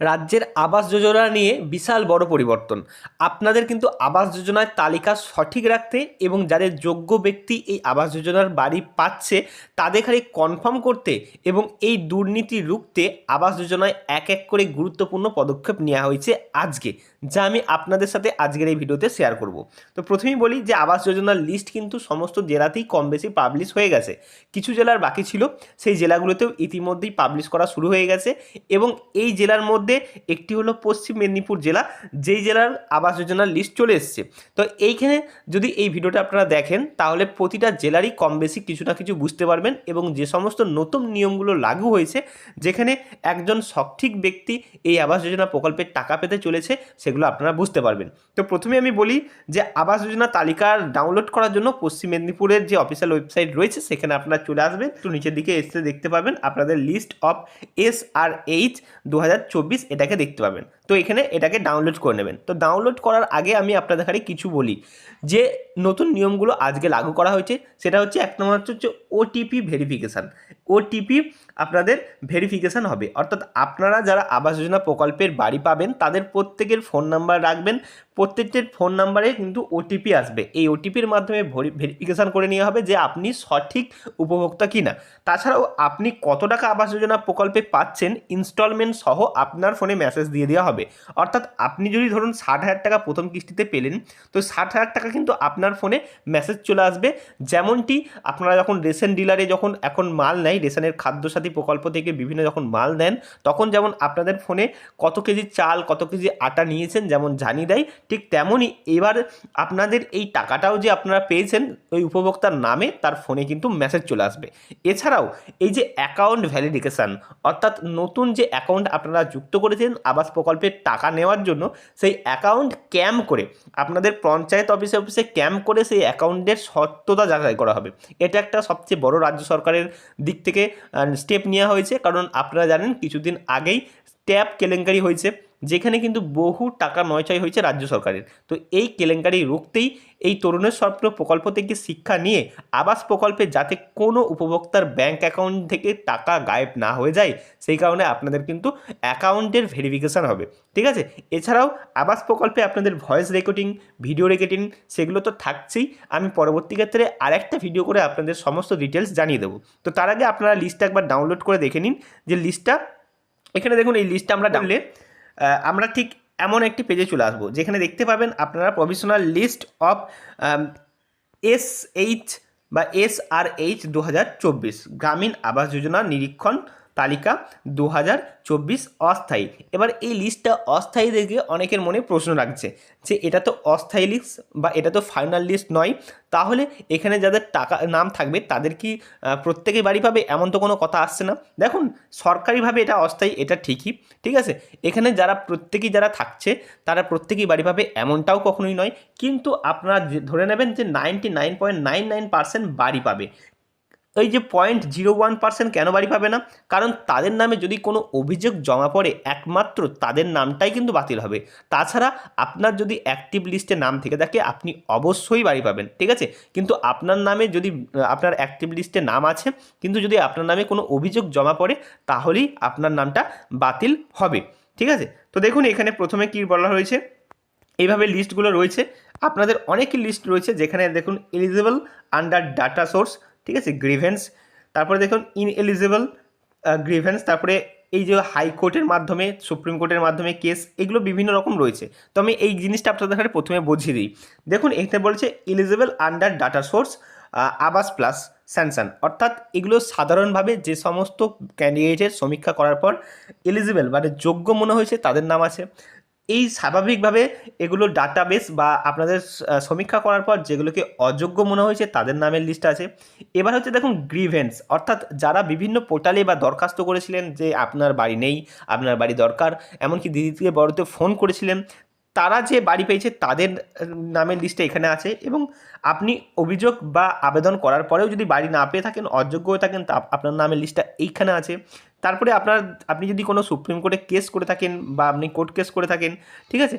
রাজ্যের আবাস যোজনা নিয়ে বিশাল বড় পরিবর্তন। আপনাদের কিন্তু আবাস যোজনার তালিকা সঠিক রাখতে এবং যাদের যোগ্য ব্যক্তি এই আবাস যোজনার বাড়ি পাচ্ছে, তাদের খালি কনফার্ম করতে এবং এই দুর্নীতি রুখতে আবাস যোজনায় এক এক করে গুরুত্বপূর্ণ পদক্ষেপ নেওয়া হয়েছে আজকে। যা আমি আপনাদের সাথে আজকের এই ভিডিওতে শেয়ার করব। তো প্রথমেই বলি যে আবাস যোজনার লিস্ট কিন্তু সমস্ত জেলাতেই কম বেশি পাবলিশ হয়ে গেছে। কিছু জেলার বাকি ছিল, সেই জেলাগুলোতেও ইতিমধ্যেই পাবলিশ করা শুরু হয়ে গেছে এবং এই জেলার মধ্যে একটি হলো পশ্চিম মেদিনীপুর জেলা, যেই জেলার আবাস যোজনার লিস্ট চলে এসছে। তো এইখানে যদি এই ভিডিওটা আপনারা দেখেন, তাহলে প্রতিটা জেলারই কম বেশি কিছু না কিছু বুঝতে পারবেন এবং যে সমস্ত নতুন নিয়মগুলো লাগু হয়েছে, যেখানে একজন সঠিক ব্যক্তি এই আবাস যোজনা প্রকল্পের টাকা পেতে চলেছে সেগুলো আপনারা বুঝতে পারবেন। তো প্রথমে আমি বলি যে আবাস যোজনা তালিকা ডাউনলোড করার জন্য পশ্চিম মেদিনীপুরের যে অফিসিয়াল ওয়েবসাইট রয়েছে, সেখানে আপনারা চলে আসবেন। তো নিচের দিকে এসে দেখতে পাবেন আপনাদের list of S R H দু হাজার চব্বিশ এটাকে দেখতে পাবেন। তো এখানে এটাকে ডাউনলোড করে নেবেন। তো ডাউনলোড করার আগে আমি আপনাদের খালি কিছু বলি যে নতুন নিয়মগুলো আজকে লাগু করা হয়েছে, সেটা হচ্ছে এক নম্বর হচ্ছে ওটিপি ভেরিফিকেশান ওটিপি আপনাদের ভেরিফিকেশান হবে। অর্থাৎ আপনারা যারা আবাস যোজনা প্রকল্পের বাড়ি পাবেন, তাদের প্রত্যেকের ফোন নাম্বার রাখবেন প্রত্যেকটির ফোন নাম্বারে কিন্তু ওটিপি আসবে। এই ওটিপির মাধ্যমে ভেরিফিকেশান করে নেওয়া হবে যে আপনি সঠিক উপভোক্তা কিনা। তাছাড়াও আপনি কত টাকা আবাস যোজনা প্রকল্পে পাচ্ছেন ইনস্টলমেন্ট সহ আপনার ফোনে মেসেজ দিয়ে দেওয়া হবে। অর্থাৎ আপনি যদি ধরুন ষাট হাজার টাকা প্রথম কিস্তিতে পেলেন, তো ষাট হাজার টাকা কিন্তু আপনার ফোনে মেসেজ চলে আসবে। যেমনটি আপনারা যখন রেশন ডিলারে যখন এখন মাল নেয়, রেশনের খাদ্যসাথী প্রকল্প থেকে বিভিন্ন যখন মাল দেন তখন যেমন আপনাদের ফোনে কত কেজি চাল, কত কেজি আটা নিয়েছেন, যেমন জানিয়ে দেয় ঠিক তেমনই এবার আপনাদের এই টাকাটাও যে আপনারা পেয়েছেন ওই উপভোক্তার নামে, তার ফোনে কিন্তু মেসেজ চলে আসবে। এছাড়াও এই যে অ্যাকাউন্ট ভ্যালিডিকেশান অর্থাৎ নতুন যে অ্যাকাউন্ট আপনারা যুক্ত করেছেন আবাস প্রকল্পের টাকা নেওয়ার জন্য, সেই অ্যাকাউন্ট ক্যাম্প করে আপনাদের পঞ্চায়েত অফিসে অফিসে ক্যাম্প করে সেই অ্যাকাউন্টের সত্যতা যাচাই করা হবে। এটা একটা সবচেয়ে বড় রাজ্য সরকারের দিক থেকে স্টেপ নেওয়া হয়েছে। কারণ আপনারা জানেন কিছুদিন আগেই ট্যাপ কেলেঙ্কারি হয়েছে, যেখানে কিন্তু বহু টাকা নয়ছয় হয়েছে রাজ্য সরকারের। তো এই কেলেঙ্কারি রুখতেই এই তরুণের স্বপ্ন প্রকল্প থেকে শিক্ষা নিয়ে আবাস প্রকল্পে যাতে কোনো উপভোক্তার ব্যাংক অ্যাকাউন্ট থেকে টাকা গায়েব না হয়ে যায়, সেই কারণে আপনাদের কিন্তু অ্যাকাউন্টের ভেরিফিকেশান হবে। ঠিক আছে? এছাড়াও আবাস প্রকল্পে আপনাদের ভয়েস রেকর্ডিং, ভিডিও রেকর্ডিং, সেগুলো তো থাকছেই। আমি পরবর্তী ক্ষেত্রে আরেকটা ভিডিও করে আপনাদের সমস্ত ডিটেলস জানিয়ে দেবো। তো তার আগে আপনারা লিস্টটা একবার ডাউনলোড করে দেখে নিন যে লিস্টটা এখানে দেখুন এই লিস্টটা আমরা ডাউনলে আমরা ঠিক এমন একটি পেজে চলে আসব যেখানে দেখতে পাবেন আপনারা provisional list of S H বা এস আর এইচ দু হাজার চব্বিশ গ্রামীণ আবাস যোজনা নিরীক্ষণ তালিকা দু হাজার চব্বিশ অস্থায়ী। এবার এই লিস্টটা অস্থায়ী দেখে অনেকের মনে প্রশ্ন রাখছে যে এটা তো অস্থায়ী লিস্ট বা এটা তো ফাইনাল লিস্ট নয়, তাহলে এখানে যাদের টাকা নাম থাকবে তাদের কি প্রত্যেকে বাড়ি পাবে? এমন তো কোনো কথা আসছে না। দেখুন, সরকারিভাবে এটা অস্থায়ী, এটা ঠিকই, ঠিক আছে? এখানে যারা, প্রত্যেকেই যারা থাকছে, তারা প্রত্যেকেই বাড়ি পাবে এমনটাও কখনোই নয়। কিন্তু আপনারা ধরে নেবেন যে ninety nine point nine nine percent বাড়ি পাবে। এই যে পয়েন্ট জিরো ওয়ান পার্সেন্ট কেন বাড়ি পাবে না? কারণ তাদের নামে যদি কোনো অভিযোগ জমা পড়ে একমাত্র তাদের নামটাই কিন্তু বাতিল হবে। তাছাড়া আপনার যদি অ্যাক্টিভ লিস্টে নাম থেকে থাকে, আপনি অবশ্যই বাড়ি পাবেন, ঠিক আছে? কিন্তু আপনার নামে যদি, আপনার অ্যাক্টিভ লিস্টে নাম আছে, কিন্তু যদি আপনার নামে কোনো অভিযোগ জমা পড়ে, তাহলেই আপনার নামটা বাতিল হবে, ঠিক আছে? তো দেখুন, এখানে প্রথমে কী বলা হয়েছে? এইভাবে লিস্টগুলো রয়েছে। আপনাদের অনেক লিস্ট রয়েছে, যেখানে দেখুন এলিজিবল আন্ডার ডাটা সোর্স ঠিক আছে? গ্রিভেন্স তারপরে দেখুন ইন এলিজেবল গ্রিভেন্স তারপরে এই যে হাইকোর্টের মাধ্যমে, সুপ্রিম কোর্টের মাধ্যমে কেস এগুলো বিভিন্ন রকম রয়েছে। তো আমি এই জিনিসটা আপনাদের প্রথমে বুঝিয়ে দিই। দেখুন, এখানে বলছে eligible under data source Awas plus স্যানসান অর্থাৎ এগুলো সাধারণভাবে যে সমস্ত ক্যান্ডিডেটের সমীক্ষা করার পর এলিজিবল মানে যোগ্য মনে হয়েছে, তাদের নাম আছে। এই স্বাভাবিকভাবে এগুলো ডাটাবেস বা আপনাদের সমীক্ষা করার পর যেগুলোকে অযোগ্য মনে হয়েছে তাদের নামের লিস্ট আছে। এবার হচ্ছে দেখুন গ্রিভেন্স অর্থাৎ যারা বিভিন্ন পোর্টালে বা দরখাস্ত করেছিলেন যে আপনার বাড়ি নেই, আপনার বাড়ি দরকার, এমনকি দিদি থেকে বড়তে ফোন করেছিলেন, তারা যে বাড়ি পেয়েছে তাদের নামের লিস্টে এখানে আছে এবং আপনি অভিযোগ বা আবেদন করার পরেও যদি বাড়ি না পেয়ে থাকেন, অযোগ্য হয়ে থাকেন, তা আপনার নামের লিস্টটা এইখানে আছে। তারপরে আপনার, আপনি যদি কোনো সুপ্রিম কোর্টে কেস করে থাকেন বা আপনি কোর্ট কেস করে থাকেন, ঠিক আছে?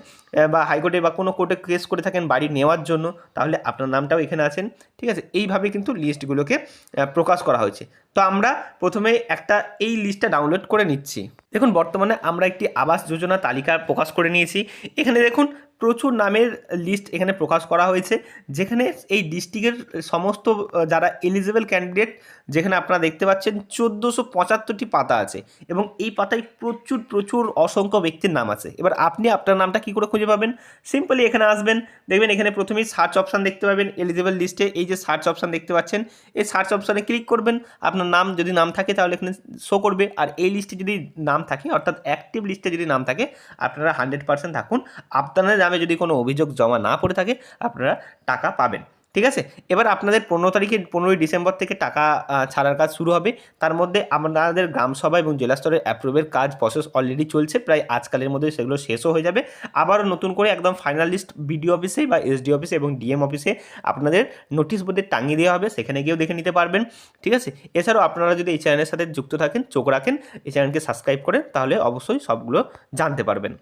বা হাইকোর্টে বা কোনো কোর্টে কেস করে থাকেন বাড়ি নেওয়ার জন্য, তাহলে আপনার নামটাও এখানে আছেন, ঠিক আছে? এইভাবে কিন্তু লিস্টগুলোকে প্রকাশ করা হয়েছে। তো আমরা প্রথমে একটা এই লিস্টটা ডাউনলোড করে নিচ্ছি। দেখুন, বর্তমানে আমরা একটি আবাস যোজনা তালিকা প্রকাশ করে নিয়েছি। এখানে দেখুন, প্রচুর নামের লিস্ট এখানে প্রকাশ করা হয়েছে, যেখানে এই ডিস্ট্রিক্টের সমস্ত যারা এলিজিবল ক্যান্ডিডেট যেখানে আপনারা দেখতে পাচ্ছেন, চোদ্দোশো পঁচাত্তরটি পাতা আছে এবং এই পাতায় প্রচুর প্রচুর অসংখ্য ব্যক্তির নাম আছে। এবার আপনি আপনার নামটা কী করে খুঁজে পাবেন? সিম্পলি এখানে আসবেন, দেখবেন এখানে প্রথমেই সার্চ অপশান দেখতে পাবেন এলিজিবল লিস্টে এই যে সার্চ অপশান দেখতে পাচ্ছেন, এই সার্চ অপশানে ক্লিক করবেন, আপনার নাম যদি নাম থাকে তাহলে এখানে শো করবে, আর এই লিস্টে যদি নাম থাকে, অর্থাৎ অ্যাক্টিভ লিস্টে যদি নাম থাকে, আপনারা হান্ড্রেড পার্সেন্ট থাকুন। আপনাদের নামে যদি কোনো অভিযোগ জমা না পড়ে থাকে, আপনারা টাকা পাবেন। ঠিক আছে? এবার আপনাদের পনেরো তারিখে, পনেরোই ডিসেম্বর থেকে টাকা ছাড়ার কাজ শুরু হবে। তার মধ্যে আপনাদের গ্রামসভা এবং জেলা স্তরের অ্যাপ্রুভের কাজ প্রসেস অলরেডি চলছে। প্রায় আজকালের মধ্যে সেগুলো শেষও হয়ে যাবে। আবারও নতুন করে একদম ফাইনাল লিস্ট বিডিও অফিসে বা এসডি অফিসে এবং ডিএম অফিসে আপনাদের নোটিশ বোর্ডে টাঙিয়ে দেওয়া হবে। সেখানে গিয়েও দেখে নিতে পারবেন। ঠিক আছে? এছাড়াও আপনারা যদি এই চ্যানেলের সাথে যুক্ত থাকেন, চোখ রাখেন, এই চ্যানেলকে সাবস্ক্রাইব করেন, তাহলে অবশ্যই সবগুলো জানতে পারবেন।